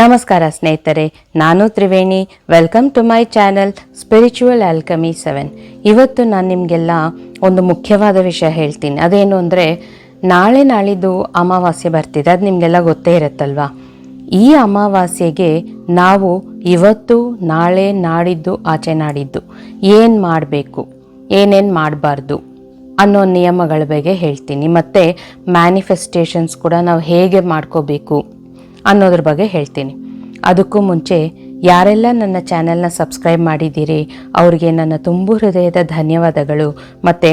ನಮಸ್ಕಾರ ಸ್ನೇಹಿತರೆ, ನಾನು Triveni. Welcome to my channel spiritual alchemy seven ಇವತ್ತು ನಾನು ನಿಮಗೆಲ್ಲ ಒಂದು ಮುಖ್ಯವಾದ ವಿಷಯ ಹೇಳ್ತೀನಿ. ಅದೇನು ಅಂದರೆ, ನಾಳೆ ನಾಳಿದ್ದು ಅಮಾವಾಸ್ಯೆ ಬರ್ತಿದೆ. ಅದು ನಿಮಗೆಲ್ಲ ಗೊತ್ತೇ ಇರುತ್ತಲ್ವಾ? ಈ ಅಮಾವಾಸ್ಯೆಗೆ ನಾವು ಇವತ್ತು, ನಾಳೆ ನಾಡಿದ್ದು, ಆಚೆ ನಾಡಿದ್ದು ಏನು ಮಾಡಬೇಕು, ಏನೇನು ಮಾಡಬಾರ್ದು ಅನ್ನೋ ನಿಯಮಗಳ ಬಗ್ಗೆ ಹೇಳ್ತೀನಿ. ಮತ್ತು ಮ್ಯಾನಿಫೆಸ್ಟೇಷನ್ಸ್ ಕೂಡ ನಾವು ಹೇಗೆ ಮಾಡ್ಕೋಬೇಕು ಅನ್ನೋದ್ರ ಬಗ್ಗೆ ಹೇಳ್ತೀನಿ. ಅದಕ್ಕೂ ಮುಂಚೆ ಯಾರೆಲ್ಲ ನನ್ನ ಚಾನೆಲ್ನ ಸಬ್ಸ್ಕ್ರೈಬ್ ಮಾಡಿದ್ದೀರಿ, ಅವರಿಗೆ ನನ್ನ ತುಂಬು ಹೃದಯದ ಧನ್ಯವಾದಗಳು. ಮತ್ತು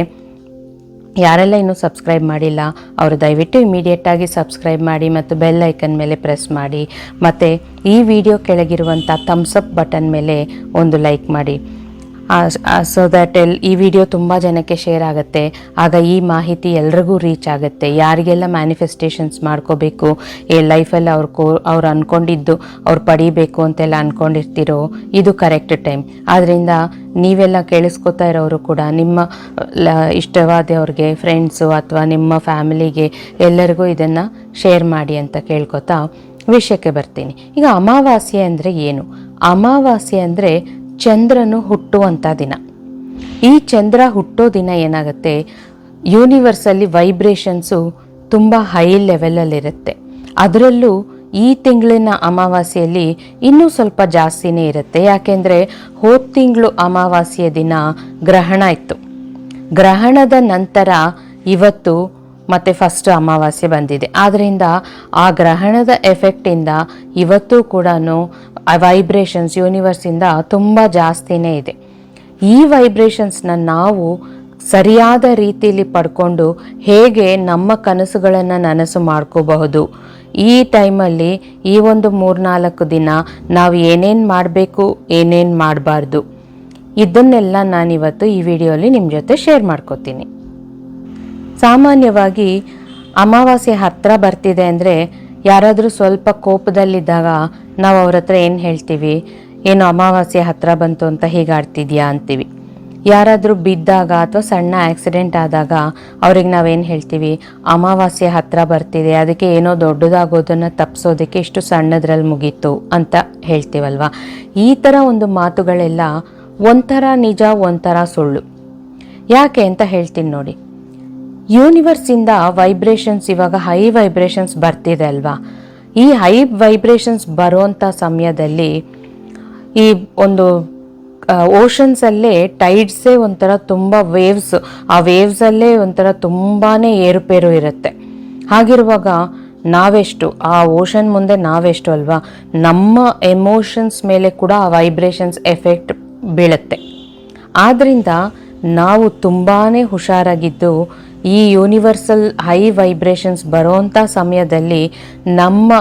ಯಾರೆಲ್ಲ ಇನ್ನೂ ಸಬ್ಸ್ಕ್ರೈಬ್ ಮಾಡಿಲ್ಲ, ಅವರು ದಯವಿಟ್ಟು ಇಮಿಡಿಯೇಟಾಗಿ ಸಬ್ಸ್ಕ್ರೈಬ್ ಮಾಡಿ ಮತ್ತು ಬೆಲ್ ಐಕನ್ ಮೇಲೆ ಪ್ರೆಸ್ ಮಾಡಿ. ಮತ್ತು ಈ ವಿಡಿಯೋ ಕೆಳಗಿರುವಂಥ ಥಮ್ಸಪ್ ಬಟನ್ ಮೇಲೆ ಒಂದು ಲೈಕ್ ಮಾಡಿ. ಸೊ ದ್ಯಾಟ್ ಎಲ್, ಈ ವಿಡಿಯೋ ತುಂಬ ಜನಕ್ಕೆ ಶೇರ್ ಆಗುತ್ತೆ. ಆಗ ಈ ಮಾಹಿತಿ ಎಲ್ರಿಗೂ ರೀಚ್ ಆಗುತ್ತೆ. ಯಾರಿಗೆಲ್ಲ ಮ್ಯಾನಿಫೆಸ್ಟೇಷನ್ಸ್ ಮಾಡ್ಕೋಬೇಕು ಏ ಲೈಫಲ್ಲಿ ಅವ್ರು ಕೋ, ಅವ್ರು ಅಂದ್ಕೊಂಡಿದ್ದು ಅವ್ರು ಪಡಿಬೇಕು ಅಂತೆಲ್ಲ ಅಂದ್ಕೊಂಡಿರ್ತಿರೋ ಇದು ಕರೆಕ್ಟ್ ಟೈಮ್ ಆದ್ದರಿಂದ ನೀವೆಲ್ಲ ಕೇಳಿಸ್ಕೊತಾ ಇರೋರು ಕೂಡ ನಿಮ್ಮ, ಲ ಇಷ್ಟವಾದವ್ರಿಗೆ ಫ್ರೆಂಡ್ಸು ಅಥವಾ ನಿಮ್ಮ ಫ್ಯಾಮಿಲಿಗೆ ಎಲ್ಲರಿಗೂ ಇದನ್ನು ಶೇರ್ ಮಾಡಿ ಅಂತ ಕೇಳ್ಕೊತಾ ವಿಷಯಕ್ಕೆ ಬರ್ತೀನಿ. ಈಗ ಅಮಾವಾಸ್ಯೆ ಅಂದರೆ ಏನು? ಅಮಾವಾಸ್ಯೆ ಅಂದರೆ ಚಂದ್ರನು ಹುಟ್ಟುವಂಥ ದಿನ. ಈ ಚಂದ್ರ ಹುಟ್ಟೋ ದಿನ ಏನಾಗುತ್ತೆ? ಯೂನಿವರ್ಸಲ್ಲಿ ವೈಬ್ರೇಷನ್ಸು ತುಂಬ ಹೈ ಲೆವೆಲಲ್ಲಿರುತ್ತೆ ಅದರಲ್ಲೂ ಈ ತಿಂಗಳಿನ ಅಮಾವಾಸ್ಯೆಯಲ್ಲಿ ಇನ್ನೂ ಸ್ವಲ್ಪ ಜಾಸ್ತಿನೇ ಇರುತ್ತೆ. ಯಾಕೆಂದರೆ ಹೋದ ತಿಂಗಳು ಅಮಾವಾಸ್ಯೆಯ ದಿನ ಗ್ರಹಣ ಇತ್ತು. ಗ್ರಹಣದ ನಂತರ ಇವತ್ತು ಮತ್ತೆ ಫಸ್ಟ್ ಅಮಾವಾಸ್ಯೆ ಬಂದಿದೆ. ಆದ್ದರಿಂದ ಆ ಗ್ರಹಣದ ಎಫೆಕ್ಟಿಂದ ಇವತ್ತು ಕೂಡ ವೈಬ್ರೇಷನ್ಸ್ ಯೂನಿವರ್ಸಿಂದ ತುಂಬ ಜಾಸ್ತಿನೇ ಇದೆ. ಈ ವೈಬ್ರೇಷನ್ಸ್ನ ನಾವು ಸರಿಯಾದ ರೀತಿಯಲ್ಲಿ ಪಡ್ಕೊಂಡು ಹೇಗೆ ನಮ್ಮ ಕನಸುಗಳನ್ನು ನನಸು ಮಾಡ್ಕೋಬಹುದು. ಈ ಟೈಮಲ್ಲಿ ಈ ಒಂದು ಮೂರ್ನಾಲ್ಕು ದಿನ ನಾವು ಏನೇನು ಮಾಡಬೇಕು, ಏನೇನು ಮಾಡಬಾರ್ದು, ಇದನ್ನೆಲ್ಲ ನಾನಿವತ್ತು ಈ ವಿಡಿಯೋಲಿ ನಿಮ್ಮ ಜೊತೆ ಶೇರ್ ಮಾಡ್ಕೋತೀನಿ. ಸಾಮಾನ್ಯವಾಗಿ ಅಮಾವಾಸ್ಯೆ ಹತ್ತಿರ ಬರ್ತಿದೆ ಅಂದರೆ ಯಾರಾದರೂ ಸ್ವಲ್ಪ ಕೋಪದಲ್ಲಿದ್ದಾಗ ನಾವು ಅವ್ರ ಹತ್ರ ಏನು ಹೇಳ್ತೀವಿ? ಏನು ಅಮಾವಾಸ್ಯೆ ಹತ್ತಿರ ಬಂತು ಅಂತ ಹೀಗಾಡ್ತಿದ್ಯಾ ಅಂತೀವಿ. ಯಾರಾದರೂ ಬಿದ್ದಾಗ ಅಥವಾ ಸಣ್ಣ ಆಕ್ಸಿಡೆಂಟ್ ಆದಾಗ ಅವ್ರಿಗೆ ನಾವೇನು ಹೇಳ್ತೀವಿ? ಅಮಾವಾಸ್ಯೆ ಹತ್ತಿರ ಬರ್ತಿದೆ, ಅದಕ್ಕೆ ಏನೋ ದೊಡ್ಡದಾಗೋದನ್ನು ತಪ್ಪಿಸೋದಕ್ಕೆ ಇಷ್ಟು ಸಣ್ಣದ್ರಲ್ಲಿ ಮುಗೀತು ಅಂತ ಹೇಳ್ತೀವಲ್ವ? ಈ ಥರ ಒಂದು ಮಾತುಗಳೆಲ್ಲ ಒಂಥರ ನಿಜ, ಒಂಥರ ಸುಳ್ಳು. ಯಾಕೆ ಅಂತ ಹೇಳ್ತೀನಿ ನೋಡಿ. ಯೂನಿವರ್ಸಿಂದ ವೈಬ್ರೇಷನ್ಸ್ ಇವಾಗ ಹೈ ವೈಬ್ರೇಷನ್ಸ್ ಬರ್ತಿದೆ ಅಲ್ವಾ? ಈ ಹೈ ವೈಬ್ರೇಷನ್ಸ್ ಬರೋಂಥ ಸಮಯದಲ್ಲಿ ಈ ಒಂದು ಓಷನ್ಸಲ್ಲೇ ಟೈಡ್ಸೇ ಒಂಥರ ತುಂಬ ವೇವ್ಸ್ ಆ ವೇವ್ಸಲ್ಲೇ ಒಂಥರ ತುಂಬಾ ಏರುಪೇರು ಇರುತ್ತೆ. ಹಾಗಿರುವಾಗ ನಾವೆಷ್ಟು, ಆ ಓಷನ್ ಮುಂದೆ ನಾವೆಷ್ಟು ಅಲ್ವಾ, ನಮ್ಮ ಎಮೋಷನ್ಸ್ ಮೇಲೆ ಕೂಡ ಆ ವೈಬ್ರೇಷನ್ಸ್ ಎಫೆಕ್ಟ್ ಬೀಳುತ್ತೆ. ಆದ್ದರಿಂದ ನಾವು ತುಂಬಾ ಹುಷಾರಾಗಿದ್ದು ಈ ಯೂನಿವರ್ಸಲ್ ಹೈ ವೈಬ್ರೇಷನ್ಸ್ ಬರೋವಂಥ ಸಮಯದಲ್ಲಿ ನಮ್ಮ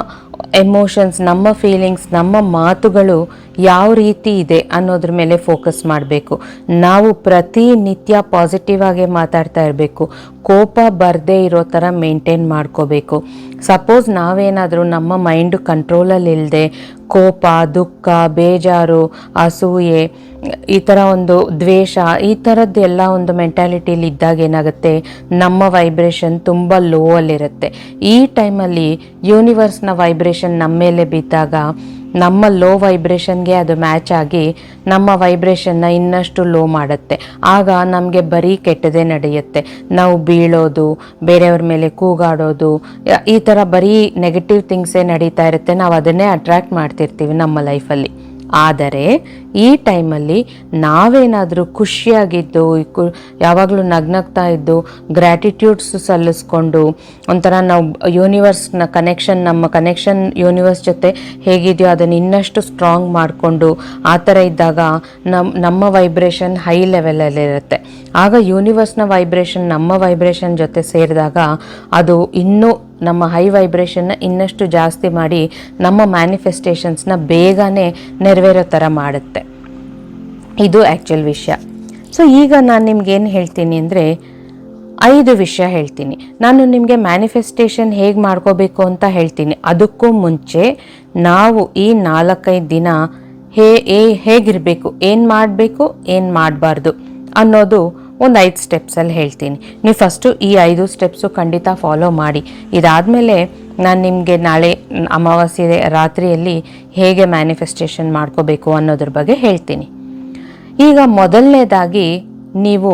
ಎಮೋಷನ್ಸ್ ನಮ್ಮ ಫೀಲಿಂಗ್ಸ್ ನಮ್ಮ ಮಾತುಗಳು ಯಾವ ರೀತಿ ಇದೆ ಅನ್ನೋದ್ರ ಮೇಲೆ ಫೋಕಸ್ ಮಾಡಬೇಕು. ನಾವು ಪ್ರತಿನಿತ್ಯ ಪಾಸಿಟಿವ್ ಆಗಿ ಮಾತಾಡ್ತಾ ಇರಬೇಕು. ಕೋಪ ಬರದೇ ಇರೋ ಥರ ಮೇಂಟೈನ್ ಮಾಡ್ಕೋಬೇಕು. ಸಪೋಸ್ ನಾವೇನಾದರೂ ನಮ್ಮ ಮೈಂಡ್ ಕಂಟ್ರೋಲಲ್ಲಿ ಇಲ್ಲದೆ ಕೋಪ, ದುಃಖ, ಬೇಜಾರು, ಅಸೂಯೆ, ಈ ಥರ ಒಂದು ದ್ವೇಷ, ಈ ಥರದ್ದೆಲ್ಲ ಒಂದು ಮೆಂಟ್ಯಾಲಿಟಿಲಿ ಇದ್ದಾಗ ಏನಾಗುತ್ತೆ? ನಮ್ಮ ವೈಬ್ರೇಷನ್ ತುಂಬ ಲೋ ಅಲ್ಲಿರುತ್ತೆ. ಈ ಟೈಮಲ್ಲಿ ಯೂನಿವರ್ಸ್ನ ವೈಬ್ರೇಷನ್ ನಮ್ಮ ಮೇಲೆ ಬಿದ್ದಾಗ ನಮ್ಮ ಲೋ ವೈಬ್ರೇಷನ್ಗೆ ಅದು ಮ್ಯಾಚ್ ಆಗಿ ನಮ್ಮ ವೈಬ್ರೇಷನ್ನ ಇನ್ನಷ್ಟು ಲೋ ಮಾಡುತ್ತೆ. ಆಗ ನಮಗೆ ಬರೀ ಕೆಟ್ಟದೇ ನಡೆಯುತ್ತೆ. ನಾವು ಬೀಳೋದು, ಬೇರೆಯವ್ರ ಮೇಲೆ ಕೂಗಾಡೋದು, ಈ ಥರ ಬರೀ ನೆಗೆಟಿವ್ ಥಿಂಗ್ಸೇ ನಡೀತಾ ಇರುತ್ತೆ. ನಾವು ಅದನ್ನೇ ಅಟ್ರ್ಯಾಕ್ಟ್ ಮಾಡ್ತಿರ್ತೀವಿ ನಮ್ಮ ಲೈಫಲ್ಲಿ ಆದರೆ ಈ ಟೈಮಲ್ಲಿ ನಾವೇನಾದರೂ ಖುಷಿಯಾಗಿದ್ದು ಯಾವಾಗಲೂ ನಗ್ನಗ್ತಾ ಇದ್ದು ಗ್ರ್ಯಾಟಿಟ್ಯೂಡ್ಸ್ ಸಲ್ಲಿಸ್ಕೊಂಡು, ಒಂಥರ ನಾವು ಯೂನಿವರ್ಸ್ನ ಕನೆಕ್ಷನ್ ನಮ್ಮ ಕನೆಕ್ಷನ್ ಯೂನಿವರ್ಸ್ ಜೊತೆ ಹೇಗಿದೆಯೋ ಅದನ್ನು ಇನ್ನಷ್ಟು ಸ್ಟ್ರಾಂಗ್ ಮಾಡಿಕೊಂಡು, ಆ ಥರ ಇದ್ದಾಗ ನಮ್ಮ ನಮ್ಮ ವೈಬ್ರೇಷನ್ ಹೈ ಲೆವೆಲಲ್ಲಿರುತ್ತೆ ಆಗ ಯೂನಿವರ್ಸ್ನ ವೈಬ್ರೇಷನ್ ನಮ್ಮ ವೈಬ್ರೇಷನ್ ಜೊತೆ ಸೇರಿದಾಗ ಅದು ಇನ್ನೂ ನಮ್ಮ ಹೈ ವೈಬ್ರೇಷನ್ನ ಇನ್ನಷ್ಟು ಜಾಸ್ತಿ ಮಾಡಿ ನಮ್ಮ ಮ್ಯಾನಿಫೆಸ್ಟೇಷನ್ಸ್ನ ಬೇಗನೆ ನೆರವೇರೋ ಥರ ಮಾಡುತ್ತೆ. ಇದು ಆ್ಯಕ್ಚುಲ್ ವಿಷಯ. ಸೊ ಈಗ ನಾನು ನಿಮ್ಗೇನು ಹೇಳ್ತೀನಿ ಅಂದರೆ, ಐದು ವಿಷಯ ಹೇಳ್ತೀನಿ. ನಾನು ನಿಮಗೆ ಮ್ಯಾನಿಫೆಸ್ಟೇಷನ್ ಹೇಗೆ ಮಾಡ್ಕೋಬೇಕು ಅಂತ ಹೇಳ್ತೀನಿ. ಅದಕ್ಕೂ ಮುಂಚೆ ನಾವು ಈ ನಾಲ್ಕೈದು ದಿನ ಹೇ, ಏ, ಹೇಗಿರಬೇಕು, ಏನು ಮಾಡಬೇಕು, ಏನು ಮಾಡಬಾರ್ದು ಅನ್ನೋದು ಒಂದು ಐದು ಸ್ಟೆಪ್ಸಲ್ಲಿ ಹೇಳ್ತೀನಿ. ನೀವು ಫಸ್ಟು ಈ ಐದು ಸ್ಟೆಪ್ಸು ಖಂಡಿತ ಫಾಲೋ ಮಾಡಿ. ಇದಾದಮೇಲೆ ನಾನು ನಿಮಗೆ ನಾಳೆ ಅಮಾವಾಸ್ಯೆ ರಾತ್ರಿಯಲ್ಲಿ ಹೇಗೆ ಮ್ಯಾನಿಫೆಸ್ಟೇಷನ್ ಮಾಡ್ಕೋಬೇಕು ಅನ್ನೋದ್ರ ಬಗ್ಗೆ ಹೇಳ್ತೀನಿ. ಈಗ ಮೊದಲನೇದಾಗಿ ನೀವು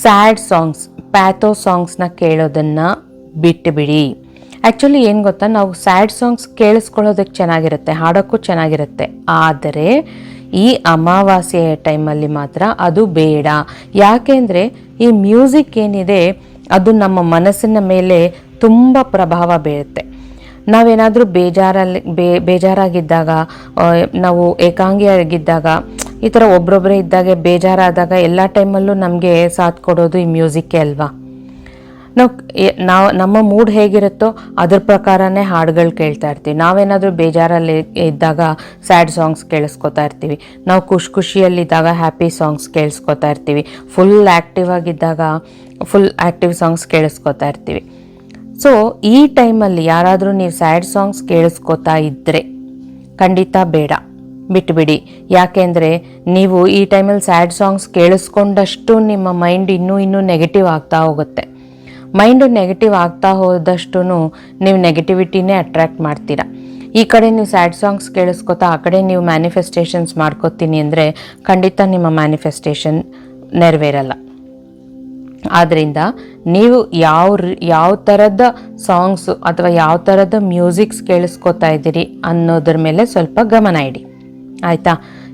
ಸ್ಯಾಡ್ ಸಾಂಗ್ಸ್, ಪ್ಯಾಥೋ ಸಾಂಗ್ಸ್ನ ಕೇಳೋದನ್ನು ಬಿಟ್ಟುಬಿಡಿ ಆ್ಯಕ್ಚುಲಿ ಏನು ಗೊತ್ತಾ, ನಾವು ಸ್ಯಾಡ್ ಸಾಂಗ್ಸ್ ಕೇಳಿಸ್ಕೊಳ್ಳೋದಕ್ಕೆ ಚೆನ್ನಾಗಿರುತ್ತೆ, ಹಾಡೋಕ್ಕೂ ಚೆನ್ನಾಗಿರುತ್ತೆ. ಆದರೆ ಈ ಅಮಾವಾಸ್ಯೆಯ ಟೈಮಲ್ಲಿ ಮಾತ್ರ ಅದು ಬೇಡ. ಯಾಕೆಂದರೆ ಈ ಮ್ಯೂಸಿಕ್ ಏನಿದೆ, ಅದು ನಮ್ಮ ಮನಸ್ಸಿನ ಮೇಲೆ ತುಂಬ ಪ್ರಭಾವ ಬೀರುತ್ತೆ. ನಾವೇನಾದರೂ ಬೇಜಾರಲ್ಲಿ, ಬೇ, ಬೇಜಾರಾಗಿದ್ದಾಗ ನಾವು ಏಕಾಂಗಿಯಾಗಿದ್ದಾಗ ಈ ಥರ ಒಬ್ರೊಬ್ಬರೇ ಇದ್ದಾಗ ಬೇಜಾರಾದಾಗ ಎಲ್ಲ ಟೈಮಲ್ಲೂ ನಮಗೆ ಸಾಥ್ ಕೊಡೋದು ಈ ಮ್ಯೂಸಿಕ್ಕೆ ಅಲ್ವಾ? ನಾವು ನಾವು, ನಮ್ಮ ಮೂಡ್ ಹೇಗಿರುತ್ತೋ ಅದ್ರ ಪ್ರಕಾರನೇ ಹಾಡುಗಳು ಕೇಳ್ತಾ ಇರ್ತೀವಿ. ನಾವೇನಾದರೂ ಬೇಜಾರಲ್ಲಿ ಇದ್ದಾಗ ಸ್ಯಾಡ್ ಸಾಂಗ್ಸ್ ಕೇಳಿಸ್ಕೊತಾ ಇರ್ತೀವಿ. ನಾವು ಖುಷಿ ಖುಷಿಯಲ್ಲಿದ್ದಾಗ ಹ್ಯಾಪಿ ಸಾಂಗ್ಸ್ ಕೇಳಿಸ್ಕೊತಾ ಇರ್ತೀವಿ. ಫುಲ್ ಆ್ಯಕ್ಟಿವ್ ಆಗಿದ್ದಾಗ ಫುಲ್ ಆ್ಯಕ್ಟಿವ್ ಸಾಂಗ್ಸ್ ಕೇಳಿಸ್ಕೊತಾ ಇರ್ತೀವಿ. ಸೊ, ಈ ಟೈಮಲ್ಲಿ ಯಾರಾದರೂ ನೀವು ಸ್ಯಾಡ್ ಸಾಂಗ್ಸ್ ಕೇಳಿಸ್ಕೊತಾ ಇದ್ದರೆ ಖಂಡಿತ ಬೇಡ. ಬಿಟ್ಬಿಡಿ. ಯಾಕೆಂದರೆ ನೀವು ಈ ಟೈಮಲ್ಲಿ ಸ್ಯಾಡ್ ಸಾಂಗ್ಸ್ ಕೇಳಿಸ್ಕೊಂಡಷ್ಟು ನಿಮ್ಮ ಮೈಂಡ್ ಇನ್ನೂ ಇನ್ನೂ ನೆಗೆಟಿವ್ ಆಗ್ತಾ ಹೋಗುತ್ತೆ. ಮೈಂಡು ನೆಗೆಟಿವ್ ಆಗ್ತಾ ಹೋದಷ್ಟು ನೀವು ನೆಗೆಟಿವಿಟಿನೇ ಅಟ್ರ್ಯಾಕ್ಟ್ ಮಾಡ್ತೀರಾ. ಈ ಕಡೆ ನೀವು ಸ್ಯಾಡ್ ಸಾಂಗ್ಸ್ ಕೇಳಿಸ್ಕೊತಾ ಆ ಕಡೆ ನೀವು ಮ್ಯಾನಿಫೆಸ್ಟೇಷನ್ಸ್ ಮಾಡ್ಕೋತೀನಿ ಅಂದರೆ ಖಂಡಿತ ನಿಮ್ಮ ಮ್ಯಾನಿಫೆಸ್ಟೇಷನ್ ನೆರವೇರಲ್ಲ. ಆದ್ದರಿಂದ ನೀವು ಯಾವ ಯಾವ ಥರದ ಸಾಂಗ್ಸು ಅಥವಾ ಯಾವ ಥರದ ಮ್ಯೂಸಿಕ್ಸ್ ಕೇಳಿಸ್ಕೊತಾ ಇದ್ದೀರಿ ಅನ್ನೋದ್ರ ಮೇಲೆ ಸ್ವಲ್ಪ ಗಮನ ಇಡಿ. ಆಯಿತಾ?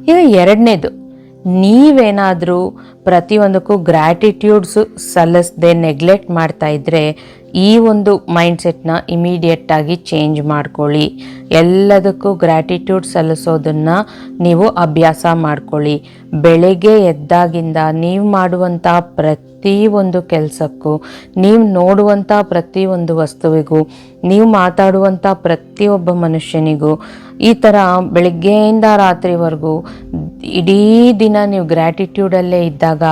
ಈಗ ಎರಡನೇದು. ನೀವೇನಾದರೂ ಪ್ರತಿಯೊಂದಕ್ಕೂ ಗ್ರ್ಯಾಟಿಟ್ಯೂಡ್ಸ್ ಸಲ್ಲಿಸದೆ ನೆಗ್ಲೆಕ್ಟ್ ಮಾಡ್ತಾ ಇದ್ದರೆ ಈ ಒಂದು ಮೈಂಡ್ಸೆಟ್ನ ಇಮಿಡಿಯೇಟಾಗಿ ಚೇಂಜ್ ಮಾಡ್ಕೊಳ್ಳಿ. ಎಲ್ಲದಕ್ಕೂ ಗ್ರ್ಯಾಟಿಟ್ಯೂಡ್ ಸಲ್ಲಿಸೋದನ್ನು ನೀವು ಅಭ್ಯಾಸ ಮಾಡ್ಕೊಳ್ಳಿ. ಬೆಳಗ್ಗೆ ಎದ್ದಾಗಿಂದ ನೀವು ಮಾಡುವಂಥ ಒಂದು ಕೆಲಸಕ್ಕೂ, ನೀವು ನೋಡುವಂಥ ಪ್ರತಿ ಒಂದು ವಸ್ತುವಿಗೂ, ನೀವು ಮಾತಾಡುವಂಥ ಪ್ರತಿಯೊಬ್ಬ ಮನುಷ್ಯನಿಗೂ, ಈ ಥರ ಬೆಳಗ್ಗೆಯಿಂದ ರಾತ್ರಿವರೆಗೂ ಇಡೀ ದಿನ ನೀವು ಗ್ರ್ಯಾಟಿಟ್ಯೂಡಲ್ಲೇ ಇದ್ದಾಗ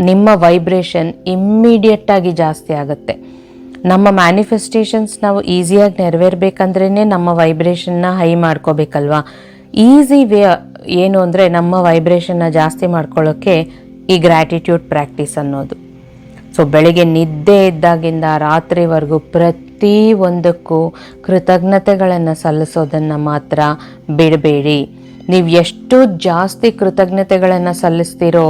ನಿಮ್ಮ ವೈಬ್ರೇಷನ್ ಇಮ್ಮಿಡಿಯೇಟಾಗಿ ಜಾಸ್ತಿ ಆಗುತ್ತೆ. ನಮ್ಮ ಮ್ಯಾನಿಫೆಸ್ಟೇಷನ್ಸ್ ನಾವು ಈಸಿಯಾಗಿ ನೆರವೇರ್ಬೇಕಂದ್ರೇ ನಮ್ಮ ವೈಬ್ರೇಷನ್ನ ಹೈ ಮಾಡ್ಕೋಬೇಕಲ್ವಾ? ಈಸಿ ವೇ ಏನು ಅಂದರೆ ನಮ್ಮ ವೈಬ್ರೇಷನ್ನ ಜಾಸ್ತಿ ಮಾಡ್ಕೊಳ್ಳೋಕ್ಕೆ ಈ ಗ್ರ್ಯಾಟಿಟ್ಯೂಡ್ ಪ್ರಾಕ್ಟೀಸ್ ಅನ್ನೋದು. ಸೊ ಬೆಳಿಗ್ಗೆ ನಿದ್ದೆ ಇದ್ದಾಗಿಂದ ರಾತ್ರಿವರೆಗೂ ಪ್ರತಿ ಒಂದಕ್ಕೂ ಕೃತಜ್ಞತೆಗಳನ್ನು ಸಲ್ಲಿಸೋದನ್ನು ಮಾತ್ರ ಬಿಡಬೇಡಿ. ನೀವು ಎಷ್ಟು ಜಾಸ್ತಿ ಕೃತಜ್ಞತೆಗಳನ್ನು ಸಲ್ಲಿಸ್ತೀರೋ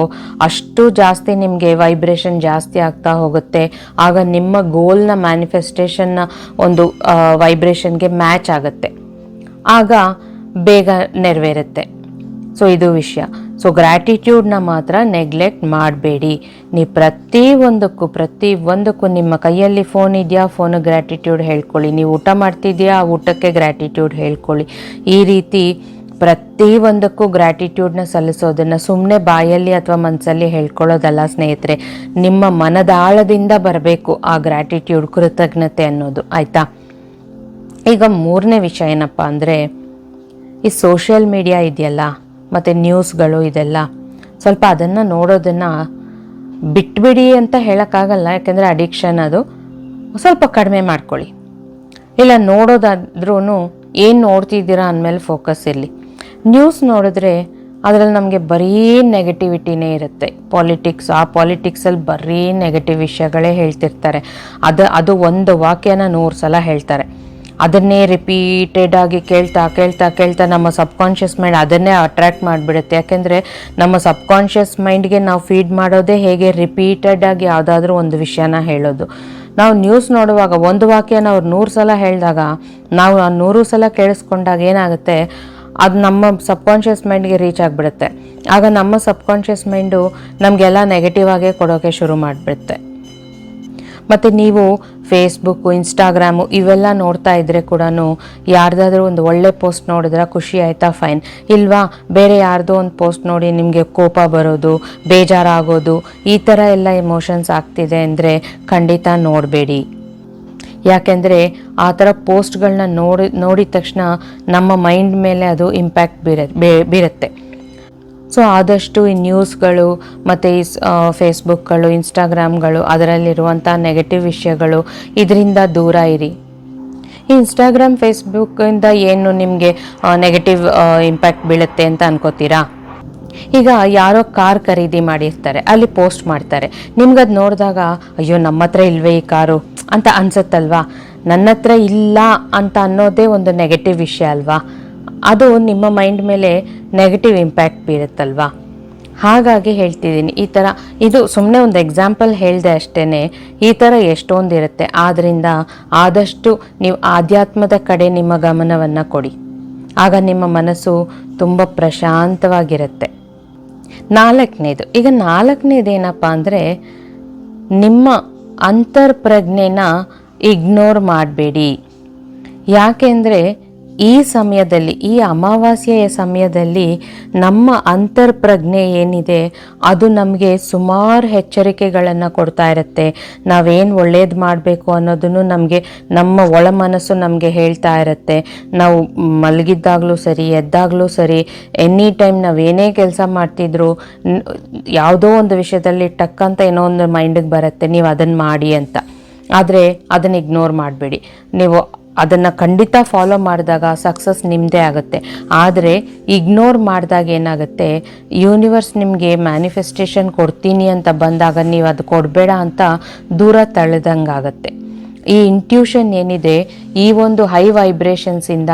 ಅಷ್ಟು ಜಾಸ್ತಿ ನಿಮಗೆ ವೈಬ್ರೇಷನ್ ಜಾಸ್ತಿ ಆಗ್ತಾ ಹೋಗುತ್ತೆ. ಆಗ ನಿಮ್ಮ ಗೋಲ್ನ ಮ್ಯಾನಿಫೆಸ್ಟೇಷನ್ನ ಒಂದು ವೈಬ್ರೇಷನ್ಗೆ ಮ್ಯಾಚ್ ಆಗುತ್ತೆ. ಆಗ ಬೇಗ ನೆರವೇರುತ್ತೆ. ಸೊ ಇದು ವಿಷಯ. ಸೊ ಗ್ರ್ಯಾಟಿಟ್ಯೂಡ್ನ ಮಾತ್ರ ನೆಗ್ಲೆಕ್ಟ್ ಮಾಡಬೇಡಿ. ನೀವು ಪ್ರತಿ ಒಂದಕ್ಕೂ ಪ್ರತಿ ಒಂದಕ್ಕೂ ನಿಮ್ಮ ಕೈಯಲ್ಲಿ ಫೋನ್ ಇದೆಯಾ ಫೋನ್ ಗ್ರ್ಯಾಟಿಟ್ಯೂಡ್ ಹೇಳ್ಕೊಳ್ಳಿ. ನೀವು ಊಟ ಮಾಡ್ತಿದ್ಯಾ ಆ ಊಟಕ್ಕೆ ಗ್ರ್ಯಾಟಿಟ್ಯೂಡ್ ಹೇಳ್ಕೊಳ್ಳಿ. ಈ ರೀತಿ ಪ್ರತಿ ಒಂದಕ್ಕೂ ಗ್ರ್ಯಾಟಿಟ್ಯೂಡ್ನ ಸಲ್ಲಿಸೋದನ್ನು ಸುಮ್ಮನೆ ಬಾಯಲ್ಲಿ ಅಥವಾ ಮನಸ್ಸಲ್ಲಿ ಹೇಳ್ಕೊಳ್ಳೋದಲ್ಲ ಸ್ನೇಹಿತರೆ, ನಿಮ್ಮ ಮನದಾಳದಿಂದ ಬರಬೇಕು ಆ ಗ್ರ್ಯಾಟಿಟ್ಯೂಡ್ ಕೃತಜ್ಞತೆ ಅನ್ನೋದು, ಆಯಿತಾ? ಈಗ ಮೂರನೇ ವಿಷಯ ಏನಪ್ಪ ಅಂದರೆ, ಈ ಸೋಷಿಯಲ್ ಮೀಡಿಯಾ ಇದೆಯಲ್ಲ, ಮತ್ತು ನ್ಯೂಸ್ಗಳು ಇದೆಲ್ಲ, ಸ್ವಲ್ಪ ಅದನ್ನು ನೋಡೋದನ್ನು ಬಿಟ್ಬಿಡಿ ಅಂತ ಹೇಳೋಕ್ಕಾಗಲ್ಲ, ಯಾಕೆಂದರೆ ಅಡಿಕ್ಷನ್ ಅದು ಸ್ವಲ್ಪ ಕಡಿಮೆ ಮಾಡ್ಕೊಳ್ಳಿ. ಇಲ್ಲ ನೋಡೋದಾದ್ರೂ ಏನು ನೋಡ್ತಿದ್ದೀರಾ ಅಂದಮೇಲೆ ಫೋಕಸ್ ಇರಲಿ. ನ್ಯೂಸ್ ನೋಡಿದ್ರೆ ಅದರಲ್ಲಿ ನಮಗೆ ಬರೀ ನೆಗೆಟಿವಿಟಿನೇ ಇರುತ್ತೆ. ಪಾಲಿಟಿಕ್ಸ್ ಆ ಪಾಲಿಟಿಕ್ಸಲ್ಲಿ ಬರೀ ನೆಗೆಟಿವ್ ವಿಷಯಗಳೇ ಹೇಳ್ತಿರ್ತಾರೆ. ಅದು ಅದು ಒಂದು ವಾಕ್ಯನ ನೂರು ಸಲ ಹೇಳ್ತಾರೆ. ಅದನ್ನೇ ರಿಪೀಟೆಡ್ ಆಗಿ ಕೇಳ್ತಾ ಕೇಳ್ತಾ ಕೇಳ್ತಾ ನಮ್ಮ ಸಬ್ಕಾನ್ಷಿಯಸ್ ಮೈಂಡ್ ಅದನ್ನೇ ಅಟ್ರ್ಯಾಕ್ಟ್ ಮಾಡಿಬಿಡುತ್ತೆ. ಯಾಕೆಂದರೆ ನಮ್ಮ ಸಬ್ಕಾನ್ಷಿಯಸ್ ಮೈಂಡ್ಗೆ ನಾವು ಫೀಡ್ ಮಾಡೋದೇ ಹೇಗೆ? ರಿಪೀಟೆಡ್ ಆಗಿ ಯಾವುದಾದ್ರೂ ಒಂದು ವಿಷಯನ ಹೇಳೋದು. ನಾವು ನ್ಯೂಸ್ ನೋಡುವಾಗ ಒಂದು ವಾಕ್ಯನ ಅವ್ರು ನೂರು ಸಲ ಹೇಳಿದಾಗ ನಾವು ಆ ನೂರು ಸಲ ಕೇಳಿಸ್ಕೊಂಡಾಗ ಏನಾಗುತ್ತೆ? ಅದು ನಮ್ಮ ಸಬ್ಕಾನ್ಷಿಯಸ್ ಮೈಂಡ್ಗೆ ರೀಚ್ ಆಗಿಬಿಡುತ್ತೆ. ಆಗ ನಮ್ಮ ಸಬ್ಕಾನ್ಷಿಯಸ್ ಮೈಂಡು ನಮಗೆಲ್ಲ ನೆಗೆಟಿವ್ ಆಗೇ ಕೊಡೋಕ್ಕೆ ಶುರು ಮಾಡಿಬಿಡುತ್ತೆ. ಮತ್ತು ನೀವು ಫೇಸ್ಬುಕ್ಕು ಇನ್ಸ್ಟಾಗ್ರಾಮು ಇವೆಲ್ಲ ನೋಡ್ತಾ ಇದ್ದರೆ ಕೂಡ ಯಾರ್ದಾದ್ರೂ ಒಂದು ಒಳ್ಳೆ ಪೋಸ್ಟ್ ನೋಡಿದ್ರೆ ಖುಷಿ ಆಯಿತಾ? ಫೈನ್ ಇಲ್ವಾ? ಬೇರೆ ಯಾರ್ದೋ ಒಂದು ಪೋಸ್ಟ್ ನೋಡಿ ನಿಮಗೆ ಕೋಪ ಬರೋದು, ಬೇಜಾರಾಗೋದು, ಈ ಥರ ಎಲ್ಲ ಎಮೋಷನ್ಸ್ ಆಗ್ತಿದೆ ಅಂದರೆ ಖಂಡಿತ ನೋಡಬೇಡಿ. ಯಾಕೆಂದರೆ ಆ ಥರ ಪೋಸ್ಟ್ಗಳನ್ನ ನೋಡಿ, ನೋಡಿದ ತಕ್ಷಣ ನಮ್ಮ ಮೈಂಡ್ ಮೇಲೆ ಅದು ಇಂಪ್ಯಾಕ್ಟ್ ಬೀರ ಬೀರುತ್ತೆ. ಸೊ ಆದಷ್ಟು ಈ ನ್ಯೂಸ್ಗಳು ಮತ್ತು ಈ ಫೇಸ್ಬುಕ್ಗಳು ಇನ್ಸ್ಟಾಗ್ರಾಮ್ಗಳು ಅದರಲ್ಲಿರುವಂಥ ನೆಗೆಟಿವ್ ವಿಷಯಗಳು ಇದರಿಂದ ದೂರ ಇರಿ. ಈ ಇನ್ಸ್ಟಾಗ್ರಾಮ್ ಫೇಸ್ಬುಕ್ಕಿಂದ ಏನು ನಿಮಗೆ ನೆಗೆಟಿವ್ ಇಂಪ್ಯಾಕ್ಟ್ ಬೀಳುತ್ತೆ ಅಂತ ಅನ್ಕೋತೀರಾ? ಈಗ ಯಾರೋ ಕಾರ್ ಖರೀದಿ ಮಾಡಿರ್ತಾರೆ, ಅಲ್ಲಿ ಪೋಸ್ಟ್ ಮಾಡ್ತಾರೆ. ನಿಮ್ಗದು ನೋಡಿದಾಗ, ಅಯ್ಯೋ ನಮ್ಮ ಹತ್ರ ಇಲ್ವೇ ಈ ಕಾರು? ಅಂತ ಅನ್ಸುತ್ತಲ್ವಾ? ನನ್ನ ಹತ್ರ ಇಲ್ಲ ಅಂತ ಅನ್ನೋದೇ ಒಂದು ನೆಗೆಟಿವ್ ವಿಷಯ ಅಲ್ವಾ? ಅದು ನಿಮ್ಮ ಮೈಂಡ್ ಮೇಲೆ ನೆಗೆಟಿವ್ ಇಂಪ್ಯಾಕ್ಟ್ ಬೀರುತ್ತಲ್ವಾ? ಹಾಗಾಗಿ ಹೇಳ್ತಿದ್ದೀನಿ, ಈ ಥರ ಇದು ಸುಮ್ಮನೆ ಒಂದು ಎಕ್ಸಾಂಪಲ್ ಹೇಳಿದೆ ಅಷ್ಟೇ ಈ ಥರ ಎಷ್ಟೊಂದು ಇರುತ್ತೆ. ಆದ್ದರಿಂದ ಆದಷ್ಟು ನೀವು ಆಧ್ಯಾತ್ಮದ ಕಡೆ ನಿಮ್ಮ ಗಮನವನ್ನು ಕೊಡಿ. ಆಗ ನಿಮ್ಮ ಮನಸ್ಸು ತುಂಬ ಪ್ರಶಾಂತವಾಗಿರುತ್ತೆ. ನಾಲ್ಕನೇದು. ಈಗ ನಾಲ್ಕನೇದು ಏನಪ್ಪ ಅಂದರೆ ನಿಮ್ಮ ಅಂತರ್ಪ್ರಜ್ಞೆನ ಇಗ್ನೋರ್ ಮಾಡಬೇಡಿ. ಯಾಕೆಂದರೆ ಈ ಸಮಯದಲ್ಲಿ, ಈ ಅಮಾವಾಸ್ಯೆಯ ಸಮಯದಲ್ಲಿ ನಮ್ಮ ಅಂತರ್ಪ್ರಜ್ಞೆ ಏನಿದೆ, ಅದು ನಮಗೆ ಸುಮಾರು ಎಚ್ಚರಿಕೆಗಳನ್ನು ಕೊಡ್ತಾ ಇರುತ್ತೆ. ನಾವೇನು ಒಳ್ಳೇದು ಮಾಡಬೇಕು ಅನ್ನೋದನ್ನು ನಮಗೆ, ನಮ್ಮ ಒಳ ಮನಸ್ಸು ನಮಗೆ ಹೇಳ್ತಾ ಇರುತ್ತೆ. ನಾವು ಮಲಗಿದ್ದಾಗಲೂ ಸರಿ, ಎದ್ದಾಗಲೂ ಸರಿ, ಎನಿ ಟೈಮ್ ನಾವು ಏನೇ ಕೆಲಸ ಮಾಡ್ತಿದ್ರು ಯಾವುದೋ ಒಂದು ವಿಷಯದಲ್ಲಿ ಟಕ್ ಅಂತ ಏನೋ ಒಂದು ಮೈಂಡಿಗೆ ಬರುತ್ತೆ, ನೀವು ಅದನ್ನು ಮಾಡಿ ಅಂತ. ಆದರೆ ಅದನ್ನು ಇಗ್ನೋರ್ ಮಾಡಬೇಡಿ. ನೀವು ಅದನ್ನು ಖಂಡಿತ ಫಾಲೋ ಮಾಡಿದಾಗ ಸಕ್ಸಸ್ ನಿಮ್ಮದೇ ಆಗುತ್ತೆ. ಆದರೆ ಇಗ್ನೋರ್ ಮಾಡಿದಾಗ ಏನಾಗುತ್ತೆ? ಯೂನಿವರ್ಸ್ ನಿಮಗೆ ಮ್ಯಾನಿಫೆಸ್ಟೇಷನ್ ಕೊಡ್ತೀನಿ ಅಂತ ಬಂದಾಗ ನೀವು ಅದು ಕೊಡಬೇಡ ಅಂತ ದೂರ ತಳ್ಳಿದಂಗಾಗತ್ತೆ ಈ ಇಂಟ್ಯೂಷನ್ ಏನಿದೆ? ಈ ಒಂದು ಹೈ ವೈಬ್ರೇಷನ್ಸಿಂದ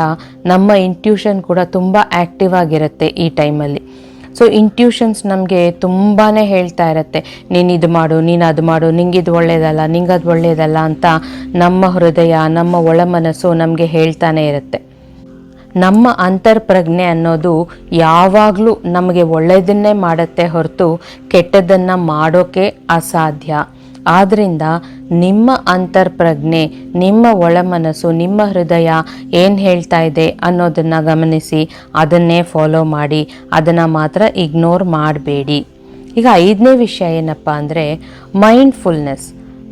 ನಮ್ಮ ಇಂಟ್ಯೂಷನ್ ಕೂಡ ತುಂಬ ಆ್ಯಕ್ಟಿವ್ ಆಗಿರುತ್ತೆ ಈ ಟೈಮಲ್ಲಿ ಸೊ ಇಂಟ್ಯೂಷನ್ಸ್ ನಮಗೆ ತುಂಬಾ ಹೇಳ್ತಾ ಇರುತ್ತೆ. ನೀನು ಇದು ಮಾಡು, ನೀನು ಅದು ಮಾಡು ನಿಂಗಿದು ಇದು ಒಳ್ಳೇದಲ್ಲ, ನಿಂಗೆ ಅದು ಒಳ್ಳೇದಲ್ಲ ಅಂತ ನಮ್ಮ ಹೃದಯ, ನಮ್ಮ ಒಳ ಮನಸ್ಸು ನಮಗೆ ಹೇಳ್ತಾನೆ ಇರುತ್ತೆ. ನಮ್ಮ ಅಂತರ್ಪ್ರಜ್ಞೆ ಅನ್ನೋದು ಯಾವಾಗಲೂ ನಮಗೆ ಒಳ್ಳೆಯದನ್ನೇ ಮಾಡುತ್ತೆ ಹೊರತು ಕೆಟ್ಟದ್ದನ್ನು ಮಾಡೋಕೆ ಅಸಾಧ್ಯ. ಆದ್ದರಿಂದ ನಿಮ್ಮ ಅಂತರ್ಪ್ರಜ್ಞೆ, ನಿಮ್ಮ ಒಳ ಮನಸ್ಸು ನಿಮ್ಮ ಹೃದಯ ಏನು ಹೇಳ್ತಾ ಇದೆ ಅನ್ನೋದನ್ನು ಗಮನಿಸಿ, ಅದನ್ನೇ ಫಾಲೋ ಮಾಡಿ, ಅದನ್ನು ಮಾತ್ರ ಇಗ್ನೋರ್ ಮಾಡಬೇಡಿ. ಈಗ ಐದನೇ ವಿಷಯ ಏನಪ್ಪ ಅಂದರೆ ಮೈಂಡ್ಫುಲ್ನೆಸ್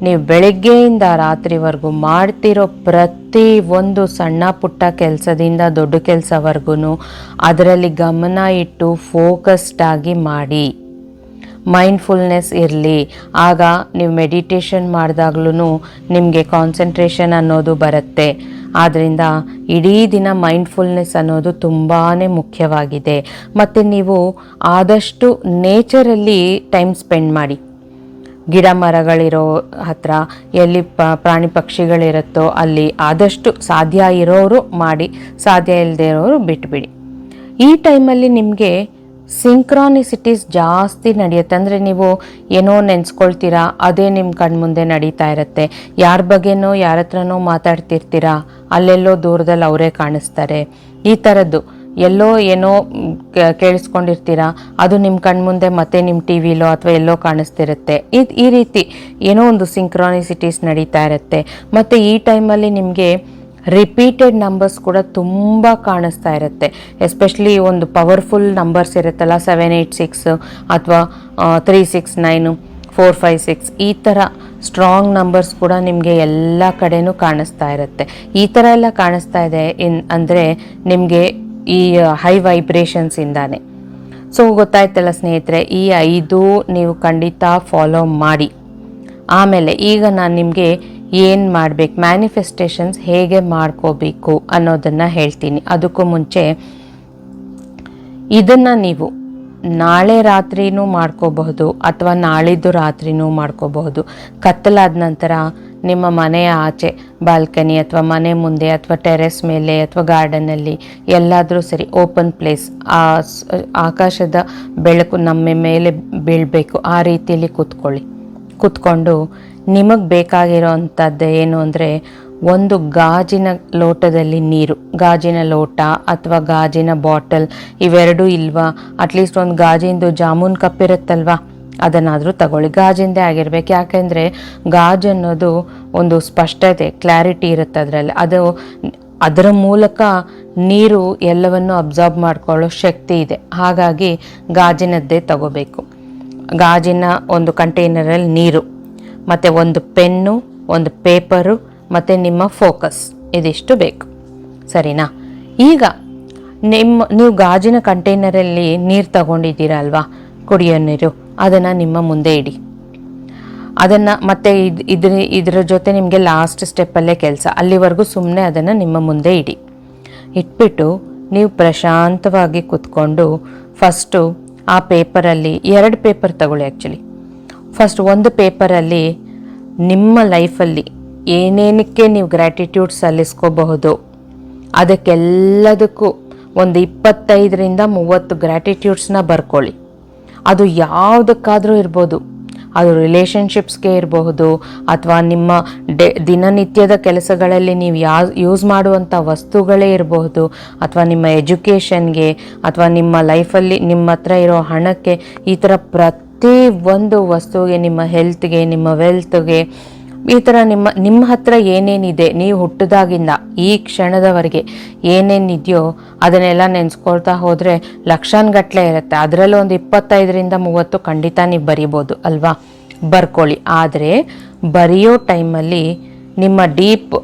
ನೀವು ಬೆಳಗ್ಗೆಯಿಂದ ರಾತ್ರಿವರೆಗೂ ಮಾಡ್ತಿರೋ ಪ್ರತಿ ಒಂದು ಸಣ್ಣ ಪುಟ್ಟ ಕೆಲಸದಿಂದ ದೊಡ್ಡ ಕೆಲಸವರೆಗೂ ಅದರಲ್ಲಿ ಗಮನ ಇಟ್ಟು ಫೋಕಸ್ಡ್ ಆಗಿ ಮಾಡಿ. ಮೈಂಡ್ಫುಲ್ನೆಸ್ ಇರಲಿ. ಆಗ ನೀವು ಮೆಡಿಟೇಷನ್ ಮಾಡಿದಾಗ್ಲೂ ನಿಮಗೆ ಕಾನ್ಸಂಟ್ರೇಷನ್ ಅನ್ನೋದು ಬರುತ್ತೆ. ಆದ್ದರಿಂದ ಇಡೀ ದಿನ ಮೈಂಡ್ಫುಲ್ನೆಸ್ ಅನ್ನೋದು ತುಂಬಾ ಮುಖ್ಯವಾಗಿದೆ. ಮತ್ತು ನೀವು ಆದಷ್ಟು ನೇಚರಲ್ಲಿ ಟೈಮ್ ಸ್ಪೆಂಡ್ ಮಾಡಿ. ಗಿಡ ಮರಗಳಿರೋ ಹತ್ರ ಎಲ್ಲಿ ಪ ಪ್ರಾಣಿ ಪಕ್ಷಿಗಳಿರುತ್ತೋ ಅಲ್ಲಿ ಆದಷ್ಟು ಸಾಧ್ಯ ಇರೋರು ಮಾಡಿ, ಸಾಧ್ಯ ಇಲ್ಲದೆ ಇರೋರು ಬಿಟ್ಬಿಡಿ. ಈ ಟೈಮಲ್ಲಿ ನಿಮಗೆ ಸಿಂಕ್ರಾನಿಸಿಟೀಸ್ ಜಾಸ್ತಿ ನಡೆಯುತ್ತೆ. ಅಂದರೆ ನೀವು ಏನೋ ನೆನೆಸ್ಕೊಳ್ತೀರಾ, ಅದೇ ನಿಮ್ಮ ಕಣ್ಮುಂದೆ ನಡೀತಾ ಇರುತ್ತೆ. ಯಾರ ಬಗ್ಗೆನೋ, ಯಾರ ಹತ್ರನೋ ಮಾತಾಡ್ತಿರ್ತೀರಾ, ಅಲ್ಲೆಲ್ಲೋ ದೂರದಲ್ಲಿ ಅವರೇ ಕಾಣಿಸ್ತಾರೆ. ಈ ಥರದ್ದು ಎಲ್ಲೋ ಏನೋ ಕೇಳಿಸ್ಕೊಂಡಿರ್ತೀರಾ, ಅದು ನಿಮ್ಮ ಕಣ್ಮುಂದೆ ಮತ್ತೆ ನಿಮ್ಮ ಟಿ ವಿಲೋ ಅಥವಾ ಎಲ್ಲೋ ಕಾಣಿಸ್ತಿರುತ್ತೆ. ಇದು, ಈ ರೀತಿ ಏನೋ ಒಂದು ಸಿಂಕ್ರಾನಿಸಿಟೀಸ್ ನಡೀತಾ ಇರುತ್ತೆ. ಮತ್ತು ಈ ಟೈಮಲ್ಲಿ ನಿಮಗೆ ರಿಪೀಟೆಡ್ ನಂಬರ್ಸ್ ಕೂಡ ತುಂಬ ಕಾಣಿಸ್ತಾ ಇರುತ್ತೆ. ಎಸ್ಪೆಷಲಿ ಒಂದು ಪವರ್ಫುಲ್ ನಂಬರ್ಸ್ ಇರುತ್ತಲ್ಲ ಸೆವೆನ್ ಏಯ್ಟ್ ಸಿಕ್ಸ್ ಅಥವಾ three six nine four five six ಈ ಥರ ಸ್ಟ್ರಾಂಗ್ ನಂಬರ್ಸ್ ಕೂಡ ನಿಮಗೆ ಎಲ್ಲ ಕಡೆಯೂ ಕಾಣಿಸ್ತಾ ಇರುತ್ತೆ. ಈ ಥರ ಎಲ್ಲ ಕಾಣಿಸ್ತಾ ಇದೆ ಇನ್, ಅಂದರೆ ನಿಮಗೆ ಈ ಹೈ ವೈಬ್ರೇಷನ್ಸಿಂದಾನೆ ಸೊ ಗೊತ್ತಾಯ್ತಲ್ಲ ಸ್ನೇಹಿತರೆ, ಈ ಐದು ನೀವು ಖಂಡಿತ ಫಾಲೋ ಮಾಡಿ. ಆಮೇಲೆ ಈಗ ನಾನು ನಿಮಗೆ ಏನು ಮಾಡಬೇಕು ಮ್ಯಾನಿಫೆಸ್ಟೇಷನ್ಸ್ ಹೇಗೆ ಮಾಡ್ಕೋಬೇಕು ಅನ್ನೋದನ್ನು ಹೇಳ್ತೀನಿ. ಅದಕ್ಕೂ ಮುಂಚೆ ಇದನ್ನು ನೀವು ನಾಳೆ ರಾತ್ರಿನೂ ಮಾಡ್ಕೋಬಹುದು ಅಥವಾ ನಾಳಿದ್ದು ರಾತ್ರಿನೂ ಮಾಡ್ಕೋಬಹುದು. ಕತ್ತಲಾದ ನಂತರ ನಿಮ್ಮ ಮನೆಯ ಆಚೆ ಬಾಲ್ಕನಿ ಅಥವಾ ಮನೆ ಮುಂದೆ ಅಥವಾ ಟೆರೆಸ್ ಮೇಲೆ ಅಥವಾ ಗಾರ್ಡನಲ್ಲಿ ಎಲ್ಲಾದರೂ ಸರಿ ಓಪನ್ ಪ್ಲೇಸ್ ಆ ಆಕಾಶದ ಬೆಳಕು ನಮ್ಮ ಮೇಲೆ ಬೀಳಬೇಕು. ಆ ರೀತಿಯಲ್ಲಿ ಕೂತ್ಕೊಳ್ಳಿ. ಕೂತ್ಕೊಂಡು ನಿಮಗೆ ಬೇಕಾಗಿರೋ ಅಂಥದ್ದು ಏನು ಅಂದರೆ ಒಂದು ಗಾಜಿನ ಲೋಟದಲ್ಲಿ ನೀರು, ಗಾಜಿನ ಲೋಟ ಅಥವಾ ಗಾಜಿನ ಬಾಟಲ್ ಇವೆರಡೂ ಇಲ್ವಾ? ಅಟ್ಲೀಸ್ಟ್ ಒಂದು ಗಾಜಿಂದು ಜಾಮೂನ್ ಕಪ್ ಇರುತ್ತಲ್ವಾ? ಅದನ್ನಾದರೂ ತಗೊಳ್ಳಿ. ಗಾಜಿಂದೇ ಆಗಿರ್ಬೇಕು. ಯಾಕೆಂದರೆ ಗಾಜು ಅನ್ನೋದು ಒಂದು ಸ್ಪಷ್ಟತೆ, ಕ್ಲಾರಿಟಿ ಇರುತ್ತೆ ಅದರಲ್ಲಿ. ಅದು ಅದರ ಮೂಲಕ ನೀರು ಎಲ್ಲವನ್ನು ಅಬ್ಸಾರ್ಬ್ ಮಾಡ್ಕೊಳ್ಳೋ ಶಕ್ತಿ ಇದೆ. ಹಾಗಾಗಿ ಗಾಜಿನದ್ದೇ ತಗೋಬೇಕು. ಗಾಜಿನ ಒಂದು ಕಂಟೈನರಲ್ಲಿ ನೀರು. ಮತ್ತು ಒಂದು ಪೆನ್ನು, ಒಂದು ಪೇಪರು, ಮತ್ತು ನಿಮ್ಮ ಫೋಕಸ್. ಇದಿಷ್ಟು ಬೇಕು. ಸರಿನಾ? ಈಗ ನಿಮ್ಮ ನೀವು ಗಾಜಿನ ಕಂಟೈನರಲ್ಲಿ ನೀರು ತಗೊಂಡಿದ್ದೀರಾ ಅಲ್ವಾ ಕುಡಿಯೋ ನೀರು. ಅದನ್ನು ನಿಮ್ಮ ಮುಂದೆ ಇಡಿ. ಅದನ್ನು ಮತ್ತೆ ಇದು, ಇದ್ರ, ಇದರ ಜೊತೆ ನಿಮಗೆ ಲಾಸ್ಟ್ ಸ್ಟೆಪ್ಪಲ್ಲೇ ಕೆಲಸ. ಅಲ್ಲಿವರೆಗೂ ಸುಮ್ಮನೆ ಅದನ್ನು ನಿಮ್ಮ ಮುಂದೆ ಇಡಿ. ಇಟ್ಬಿಟ್ಟು ನೀವು ಪ್ರಶಾಂತವಾಗಿ ಕೂತ್ಕೊಂಡು ಫಸ್ಟು ಆ ಪೇಪರಲ್ಲಿ ಎರಡು ಪೇಪರ್ ತಗೊಳ್ಳಿ ಆ್ಯಕ್ಚುಲಿ ಫಸ್ಟ್ ಒಂದು ಪೇಪರಲ್ಲಿ ನಿಮ್ಮ ಲೈಫಲ್ಲಿ ಏನೇನಕ್ಕೆ ನೀವು ಗ್ರ್ಯಾಟಿಟ್ಯೂಡ್ ಸಲ್ಲಿಸ್ಕೋಬಹುದು, ಅದಕ್ಕೆಲ್ಲದಕ್ಕೂ ಒಂದು ಇಪ್ಪತ್ತೈದರಿಂದ ಮೂವತ್ತು ಗ್ರ್ಯಾಟಿಟ್ಯೂಡ್ಸ್ನ ಬರ್ಕೊಳ್ಳಿ. ಅದು ಯಾವುದಕ್ಕಾದರೂ ಇರ್ಬೋದು. ಅದು ರಿಲೇಷನ್ಶಿಪ್ಸ್ಗೆ ಇರಬಹುದು, ಅಥವಾ ನಿಮ್ಮ ಡೆ, ದಿನನಿತ್ಯದ ಕೆಲಸಗಳಲ್ಲಿ ನೀವು ಯಾ, ಯೂಸ್ ಮಾಡುವಂಥ ವಸ್ತುಗಳೇ ಇರಬಹುದು ಅಥವಾ ನಿಮ್ಮ ಎಜುಕೇಷನ್ಗೆ, ಅಥವಾ ನಿಮ್ಮ ಲೈಫಲ್ಲಿ ನಿಮ್ಮ ಹತ್ರ ಇರೋ ಹಣಕ್ಕೆ ಈ ಥರ ಪ್ರತಿ ಒಂದು ವಸ್ತುವಿಗೆ, ನಿಮ್ಮ ಹೆಲ್ತ್ಗೆ ನಿಮ್ಮ ವೆಲ್ತ್ಗೆ ಈ ಥರ ನಿಮ್ಮ ನಿಮ್ಮ ಹತ್ರ ಏನೇನಿದೆ, ನೀವು ಹುಟ್ಟಿದಾಗಿಂದ, ಈ ಕ್ಷಣದವರೆಗೆ ಏನೇನಿದೆಯೋ ಅದನ್ನೆಲ್ಲ ನೆನೆಸ್ಕೊಳ್ತಾ ಹೋದರೆ ಲಕ್ಷಾನ್ಗಟ್ಟಲೆ ಇರುತ್ತೆ. ಅದರಲ್ಲೂ ಒಂದು ಇಪ್ಪತ್ತೈದರಿಂದ ಮೂವತ್ತು ಖಂಡಿತ ನೀವು ಬರಿಬೋದು, ಅಲ್ವಾ? ಬರ್ಕೊಳ್ಳಿ. ಆದರೆ ಬರೆಯೋ ಟೈಮಲ್ಲಿ ನಿಮ್ಮ ಡೀಪ್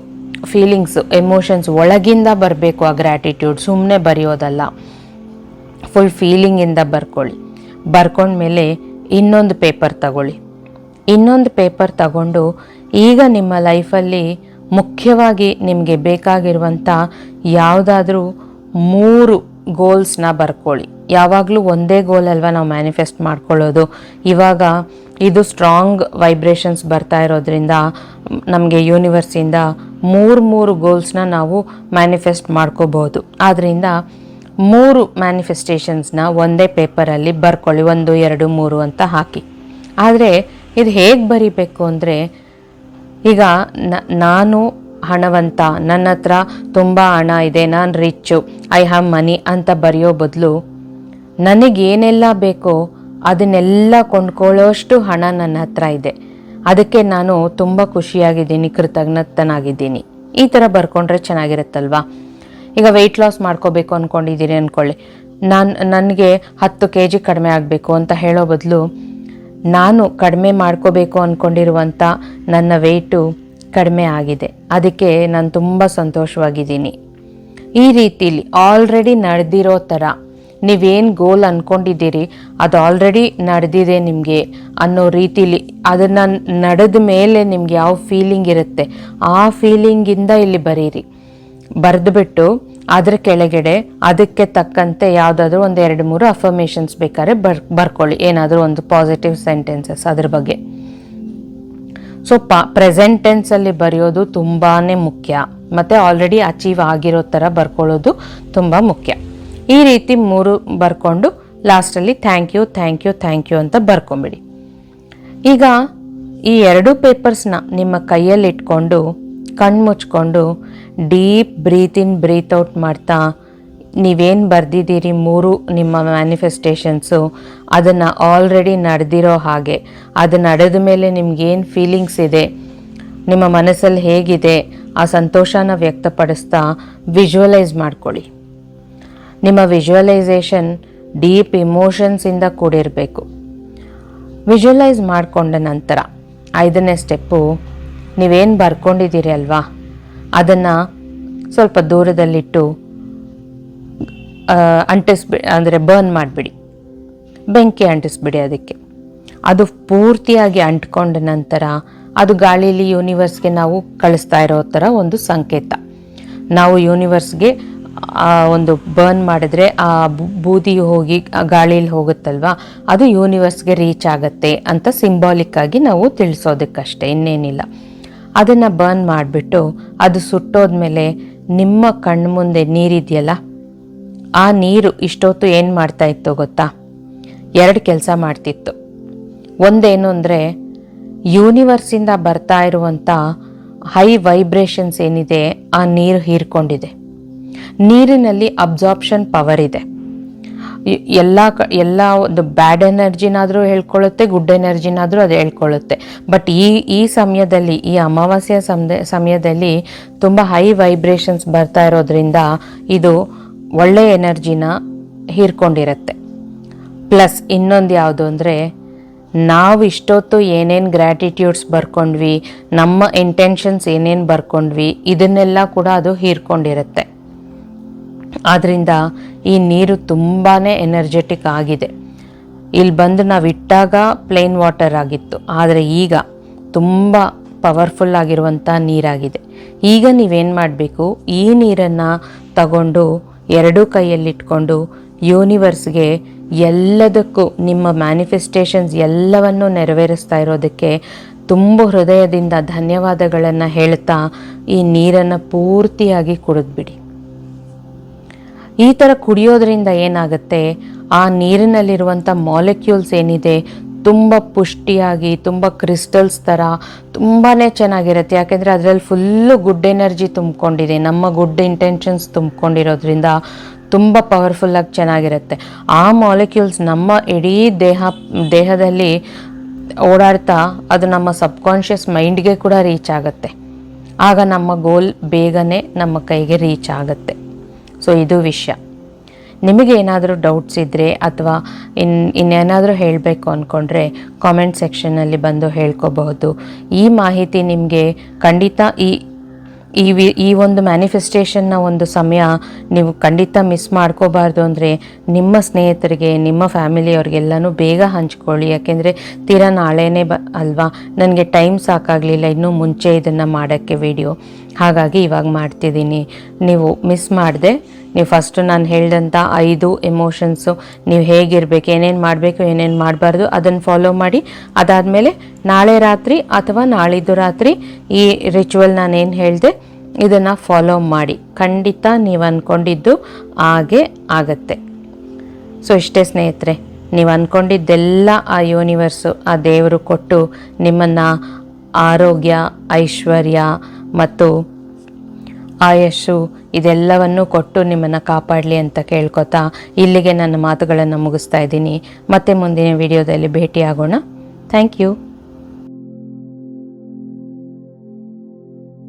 ಫೀಲಿಂಗ್ಸ್, ಎಮೋಷನ್ಸ್ ಒಳಗಿಂದ ಬರಬೇಕು ಆ ಗ್ರ್ಯಾಟಿಟ್ಯೂಡ್ ಸುಮ್ಮನೆ ಬರೆಯೋದಲ್ಲ. ಫುಲ್ ಫೀಲಿಂಗಿಂದ ಬರ್ಕೊಳ್ಳಿ. ಬರ್ಕೊಂಡ್ಮೇಲೆ ಇನ್ನೊಂದು ಪೇಪರ್ ತಗೊಳ್ಳಿ. ಇನ್ನೊಂದು ಪೇಪರ್ ತಗೊಂಡು ಈಗ ನಿಮ್ಮ ಲೈಫಲ್ಲಿ ಮುಖ್ಯವಾಗಿ ನಿಮಗೆ ಬೇಕಾಗಿರುವಂಥ ಯಾವುದಾದ್ರೂ ಮೂರು ಗೋಲ್ಸ್ನ ಬರ್ಕೊಳ್ಳಿ. ಯಾವಾಗಲೂ ಒಂದೇ ಗೋಲ್ ಅಲ್ವಾ ನಾವು ಮ್ಯಾನಿಫೆಸ್ಟ್ ಮಾಡ್ಕೊಳ್ಳೋದು? ಇವಾಗ ಇದು ಸ್ಟ್ರಾಂಗ್ ವೈಬ್ರೇಷನ್ಸ್ ಬರ್ತಾ ಇರೋದ್ರಿಂದ ನಮಗೆ ಯೂನಿವರ್ಸಿಂದ ಮೂರು ಮೂರು ಗೋಲ್ಸ್ನ ನಾವು ಮ್ಯಾನಿಫೆಸ್ಟ್ ಮಾಡ್ಕೋಬೋದು. ಆದ್ದರಿಂದ ಮೂರು ಮ್ಯಾನಿಫೆಸ್ಟೇಷನ್ಸ್ನ ಒಂದೇ ಪೇಪರಲ್ಲಿ ಬರ್ಕೊಳ್ಳಿ, ಒಂದು, ಎರಡು, ಮೂರು ಅಂತ ಹಾಕಿ. ಆದರೆ ಇದು ಹೇಗೆ ಬರಿಬೇಕು ಅಂದರೆ, ಈಗ ನಾನು ಹಣವಂತ, ನನ್ನ ಹತ್ರ ತುಂಬ ಹಣ ಇದೆ, ನಾನು ರಿಚ್ಚು ಐ ಹ್ಯಾವ್ ಮನಿ ಅಂತ ಬರೆಯೋ ಬದಲು ನನಗೇನೆಲ್ಲ ಬೇಕೋ ಅದನ್ನೆಲ್ಲ ಕೊಂಡ್ಕೊಳ್ಳೋಷ್ಟು ಹಣ ನನ್ನ ಹತ್ರ ಇದೆ. ಅದಕ್ಕೆ ನಾನು ತುಂಬ ಖುಷಿಯಾಗಿದ್ದೀನಿ, ಕೃತಜ್ಞತನಾಗಿದ್ದೀನಿ. ಈ ಥರ ಬರ್ಕೊಂಡ್ರೆ ಚೆನ್ನಾಗಿರುತ್ತಲ್ವಾ? ಈಗ ವೆಯ್ಟ್ ಲಾಸ್ ಮಾಡ್ಕೋಬೇಕು ಅಂದ್ಕೊಂಡಿದ್ದೀರಿ ಅಂದ್ಕೊಳ್ಳಿ ನಾನು, ನನಗೆ ಹತ್ತು ಕೆ ಜಿ ಕಡಿಮೆ ಆಗಬೇಕು ಅಂತ ಹೇಳೋ ಬದಲು ನಾನು ಕಡಿಮೆ ಮಾಡ್ಕೋಬೇಕು ಅಂದ್ಕೊಂಡಿರುವಂಥ ನನ್ನ ವೆಯ್ಟು ಕಡಿಮೆ ಆಗಿದೆ. ಅದಕ್ಕೆ ನಾನು ತುಂಬ ಸಂತೋಷವಾಗಿದ್ದೀನಿ. ಈ ರೀತಿಲಿ ಆಲ್ರೆಡಿ ನಡೆದಿರೋ ಥರ ನೀವೇನು ಗೋಲ್ ಅಂದ್ಕೊಂಡಿದ್ದೀರಿ ಅದು ಆಲ್ರೆಡಿ ನಡೆದಿದೆ ನಿಮಗೆ ಅನ್ನೋ ರೀತಿಲಿ ಅದನ್ನು ನಡೆದ ಮೇಲೆ ನಿಮ್ಗೆ ಯಾವ ಫೀಲಿಂಗ್ ಇರುತ್ತೆ, ಆ ಫೀಲಿಂಗಿಂದ ಇಲ್ಲಿ ಬರೀರಿ. ಬರೆದುಬಿಟ್ಟು ಅದ್ರ ಕೆಳಗಡೆ ಅದಕ್ಕೆ ತಕ್ಕಂತೆ ಯಾವುದಾದ್ರೂ ಒಂದು ಎರಡು ಮೂರು ಅಫರ್ಮೇಷನ್ಸ್ ಬೇಕಾದ್ರೆ ಬರ್, ಬರ್ಕೊಳ್ಳಿ. ಏನಾದರೂ ಒಂದು ಪಾಸಿಟಿವ್ ಸೆಂಟೆನ್ಸಸ್ ಅದ್ರ ಬಗ್ಗೆ. ಸೊ ಪ ಪ್ರೆಸೆಂಟ್ ಬರೆಯೋದು ತುಂಬಾ ಮುಖ್ಯ. ಮತ್ತು ಆಲ್ರೆಡಿ ಅಚೀವ್ ಆಗಿರೋ ಥರ ಬರ್ಕೊಳ್ಳೋದು ತುಂಬ ಮುಖ್ಯ. ಈ ರೀತಿ ಮೂರು ಬರ್ಕೊಂಡು ಲಾಸ್ಟಲ್ಲಿ thank you thank you thank you ಅಂತ ಬರ್ಕೊಂಬಿಡಿ. ಈಗ ಈ ಎರಡು ಪೇಪರ್ಸ್ನ ನಿಮ್ಮ ಕೈಯಲ್ಲಿ ಇಟ್ಕೊಂಡು, ಕಣ್ಣು ಮುಚ್ಕೊಂಡು deep breath in, breathe out ಮಾಡ್ತಾ ನೀವೇನು ಬರೆದಿದ್ದೀರಿ ಮೂರು ನಿಮ್ಮ ಮ್ಯಾನಿಫೆಸ್ಟೇಷನ್ಸು, ಅದನ್ನು ಆಲ್ರೆಡಿ ನಡೆದಿರೋ ಹಾಗೆ. ಅದು ನಡೆದ ಮೇಲೆ ನಿಮ್ಗೇನು ಫೀಲಿಂಗ್ಸ್ ಇದೆ? ನಿಮ್ಮ ಮನಸ್ಸಲ್ಲಿ ಹೇಗಿದೆ? ಆ ಸಂತೋಷನ ವ್ಯಕ್ತಪಡಿಸ್ತಾ ವಿಜುವಲೈಸ್ ಮಾಡ್ಕೊಳ್ಳಿ. ನಿಮ್ಮ ವಿಜುವಲೈಸೇಷನ್ ಡೀಪ್ ಇಮೋಷನ್ಸಿಂದ ಕೂಡಿರಬೇಕು. ವಿಜುವಲೈಸ್ ಮಾಡಿಕೊಂಡ ನಂತರ ಐದನೇ ಸ್ಟೆಪ್ಪು ನೀವೇನು ಬರ್ಕೊಂಡಿದ್ದೀರಿ ಅಲ್ವಾ? ಅದನ್ನು ಸ್ವಲ್ಪ ದೂರದಲ್ಲಿಟ್ಟು ಅಂಟಿಸ್ಬಿ, ಅಂದರೆ ಬರ್ನ್ ಮಾಡಿಬಿಡಿ. ಬೆಂಕಿ ಅಂಟಿಸ್ಬಿಡಿ ಅದಕ್ಕೆ. ಅದು ಪೂರ್ತಿಯಾಗಿ ಅಂಟ್ಕೊಂಡ ನಂತರ ಅದು ಗಾಳೀಲಿ ಯೂನಿವರ್ಸ್ಗೆ ನಾವು ಕಳಿಸ್ತಾ ಇರೋ ಥರ ಒಂದು ಸಂಕೇತ. ನಾವು ಯೂನಿವರ್ಸ್ಗೆ ಒಂದು ಬರ್ನ್ ಮಾಡಿದ್ರೆ ಆ ಬೂದಿ ಹೋಗಿ ಹೋಗುತ್ತಲ್ವ ಹೋಗುತ್ತಲ್ವಾ, ಅದು ಯೂನಿವರ್ಸ್ಗೆ ರೀಚ್ ಆಗುತ್ತೆ ಅಂತ ಸಿಂಬಾಲಿಕ್ ಆಗಿ ನಾವು ತಿಳಿಸೋದಕ್ಕಷ್ಟೇ, ಇನ್ನೇನಿಲ್ಲ. ಅದನ್ನು ಬರ್ನ್ ಮಾಡಿಬಿಟ್ಟು ಅದು ಸುಟ್ಟೋದ್ಮೇಲೆ ನಿಮ್ಮ ಕಣ್ಣು ಮುಂದೆ ನೀರಿದೆಯಲ್ಲ, ಆ ನೀರು ಇಷ್ಟೊತ್ತು ಏನು ಮಾಡ್ತಾ ಇತ್ತು ಗೊತ್ತಾ? ಎರಡು ಕೆಲಸ ಮಾಡ್ತಿತ್ತು. ಒಂದೇನು ಅಂದರೆ ಯೂನಿವರ್ಸಿಂದ ಬರ್ತಾ ಇರುವಂಥ ಹೈ ವೈಬ್ರೇಷನ್ಸ್ ಏನಿದೆ, ಆ ನೀರು ಹೀರ್ಕೊಂಡಿದೆ. ನೀರಿನಲ್ಲಿ ಅಬ್ಸಾರ್ಪ್ಷನ್ ಪವರ್ ಇದೆ. ಎಲ್ಲ ಕ, ಎಲ್ಲ ಒಂದು ಬ್ಯಾಡ್ ಎನರ್ಜಿನಾದರೂ ಹೇಳ್ಕೊಳ್ಳುತ್ತೆ ಗುಡ್ ಎನರ್ಜಿನಾದರೂ ಅದು ಹೇಳ್ಕೊಳ್ಳುತ್ತೆ. ಬಟ್ ಈ ಈ ಸಮಯದಲ್ಲಿ, ಈ ಅಮಾವಾಸ್ಯ ಸಮಯ ಸಮಯದಲ್ಲಿ ತುಂಬ ಹೈ ವೈಬ್ರೇಷನ್ಸ್ ಬರ್ತಾ ಇರೋದ್ರಿಂದ ಇದು ಒಳ್ಳೆಯ ಎನರ್ಜಿನ ಹೀರ್ಕೊಂಡಿರುತ್ತೆ. ಪ್ಲಸ್ ಇನ್ನೊಂದು ಯಾವುದು ಅಂದರೆ, ನಾವು ಇಷ್ಟೊತ್ತು ಏನೇನು ಗ್ರ್ಯಾಟಿಟ್ಯೂಡ್ಸ್ ಬರ್ಕೊಂಡ್ವಿ, ನಮ್ಮ ಇಂಟೆನ್ಷನ್ಸ್ ಏನೇನು ಬರ್ಕೊಂಡ್ವಿ, ಇದನ್ನೆಲ್ಲ ಕೂಡ ಅದು ಹೀರ್ಕೊಂಡಿರುತ್ತೆ. ಆದ್ದರಿಂದ ಈ ನೀರು ತುಂಬಾ ಎನರ್ಜೆಟಿಕ್ ಆಗಿದೆ. ಇಲ್ಲಿ ಬಂದು ನಾವು ಇಟ್ಟಾಗ ಪ್ಲೇನ್ ವಾಟರ್ ಆಗಿತ್ತು. ಆದರೆ ಈಗ ತುಂಬ ಪವರ್ಫುಲ್ ಆಗಿರುವಂಥ ನೀರಾಗಿದೆ. ಈಗ ನೀವೇನು ಮಾಡಬೇಕು? ಈ ನೀರನ್ನು ತಗೊಂಡು ಎರಡೂ ಕೈಯಲ್ಲಿಟ್ಕೊಂಡು ಯೂನಿವರ್ಸ್ಗೆ ಎಲ್ಲದಕ್ಕೂ ನಿಮ್ಮ ಮ್ಯಾನಿಫೆಸ್ಟೇಷನ್ಸ್ ಎಲ್ಲವನ್ನು ನೆರವೇರಿಸ್ತಾ ಇರೋದಕ್ಕೆ ತುಂಬ ಹೃದಯದಿಂದ ಧನ್ಯವಾದಗಳನ್ನು ಹೇಳ್ತಾ ಈ ನೀರನ್ನು ಪೂರ್ತಿಯಾಗಿ ಕುಡಿದ್ಬಿಡಿ. ಈ ಥರ ಕುಡಿಯೋದ್ರಿಂದ ಏನಾಗುತ್ತೆ? ಆ ನೀರಿನಲ್ಲಿರುವಂಥ ಮಾಲಿಕ್ಯೂಲ್ಸ್ ಏನಿದೆ? ತುಂಬ ಪುಷ್ಟಿಯಾಗಿ, ತುಂಬ ಕ್ರಿಸ್ಟಲ್ಸ್ ಥರ ತುಂಬಾ ಚೆನ್ನಾಗಿರುತ್ತೆ. ಯಾಕೆಂದರೆ ಅದರಲ್ಲಿ ಫುಲ್ಲು ಗುಡ್ ಎನರ್ಜಿ ತುಂಬಿಕೊಂಡಿದೆ. ನಮ್ಮ ಗುಡ್ ಇಂಟೆನ್ಷನ್ಸ್ ತುಂಬಿಕೊಂಡಿರೋದ್ರಿಂದ ತುಂಬ ಪವರ್ಫುಲ್ಲಾಗಿ ಚೆನ್ನಾಗಿರುತ್ತೆ. ಆ ಮಾಲಿಕ್ಯೂಲ್ಸ್ ನಮ್ಮ ಇಡೀ ದೇಹ, ದೇಹದಲ್ಲಿ ಓಡಾಡ್ತಾ ಅದು ನಮ್ಮ ಸಬ್ಕಾನ್ಷಿಯಸ್ ಮೈಂಡ್ಗೆ ಕೂಡ ರೀಚ್ ಆಗುತ್ತೆ. ಆಗ ನಮ್ಮ ಗೋಲ್ ಬೇಗನೆ ನಮ್ಮ ಕೈಗೆ ರೀಚ್ ಆಗುತ್ತೆ. ಸೊ ಇದು ವಿಷಯ. ನಿಮಗೆ ಏನಾದರೂ ಡೌಟ್ಸ್ ಇದ್ದರೆ ಅಥವಾ ಇನ್, ಇನ್ನೇನಾದರೂ ಹೇಳಬೇಕು ಅಂದ್ಕೊಂಡ್ರೆ ಕಾಮೆಂಟ್ ಸೆಕ್ಷನ್ನಲ್ಲಿ ಬಂದು ಹೇಳ್ಕೋಬಹುದು. ಈ ಮಾಹಿತಿ ನಿಮಗೆ ಖಂಡಿತ ಈ ಈ ವಿ, ಈ ಒಂದು ಮ್ಯಾನಿಫೆಸ್ಟೇಷನ್ನ ಒಂದು ಸಮಯ ನೀವು ಖಂಡಿತ ಮಿಸ್ ಮಾಡ್ಕೋಬಾರ್ದು ಅಂದರೆ ನಿಮ್ಮ ಸ್ನೇಹಿತರಿಗೆ, ನಿಮ್ಮ ಫ್ಯಾಮಿಲಿಯವ್ರಿಗೆಲ್ಲನೂ ಬೇಗ ಹಂಚ್ಕೊಳ್ಳಿ. ಯಾಕೆಂದರೆ ತೀರಾ ನಾಳೆನೇ ಬ, ಅಲ್ವಾ? ನನಗೆ ಟೈಮ್ ಸಾಕಾಗಲಿಲ್ಲ. ಇನ್ನೂ ಮುಂಚೆ ಇದನ್ನು ಮಾಡೋಕ್ಕೆ ವಿಡಿಯೋ ಹಾಗಾಗಿ ಇವಾಗ ಮಾಡ್ತಿದ್ದೀನಿ. ನೀವು ಮಿಸ್ ಮಾಡಿದೆ ನೀವು ಫಸ್ಟು ನಾನು ಹೇಳಿದಂಥ ಐದು ಎಮೋಷನ್ಸು ನೀವು ಹೇಗಿರಬೇಕು, ಏನೇನು ಮಾಡಬೇಕು, ಏನೇನು ಮಾಡಬಾರ್ದು ಅದನ್ನು ಫಾಲೋ ಮಾಡಿ. ಅದಾದಮೇಲೆ ನಾಳೆ ರಾತ್ರಿ ಅಥವಾ ನಾಳಿದ್ದು ರಾತ್ರಿ ಈ ರಿಚುವಲ್ ನಾನೇನು ಹೇಳಿದೆ, ಇದನ್ನು ಫಾಲೋ ಮಾಡಿ. ಖಂಡಿತ ನೀವು ಅಂದ್ಕೊಂಡಿದ್ದು ಹಾಗೆ ಆಗತ್ತೆ. ಸೊ ಇಷ್ಟೇ ಸ್ನೇಹಿತರೆ, ನೀವು ಅಂದ್ಕೊಂಡಿದ್ದೆಲ್ಲ ಆ ಯೂನಿವರ್ಸು ಆ ದೇವರು ಕೊಟ್ಟು ನಿಮ್ಮನ್ನು ಆರೋಗ್ಯ, ಐಶ್ವರ್ಯ ಮತ್ತು ಆಯಸ್ಸು ಇದೆಲ್ಲವನ್ನೂ ಕೊಟ್ಟು ನಿಮ್ಮನ್ನು ಕಾಪಾಡಲಿ ಅಂತ ಕೇಳ್ಕೊತಾ ಇಲ್ಲಿಗೆ ನನ್ನ ಮಾತುಗಳನ್ನು ಮುಗಿಸ್ತಾ ಇದ್ದೀನಿ. ಮತ್ತೆ ಮುಂದಿನ ವಿಡಿಯೋದಲ್ಲಿ ಭೇಟಿಯಾಗೋಣ. Thank you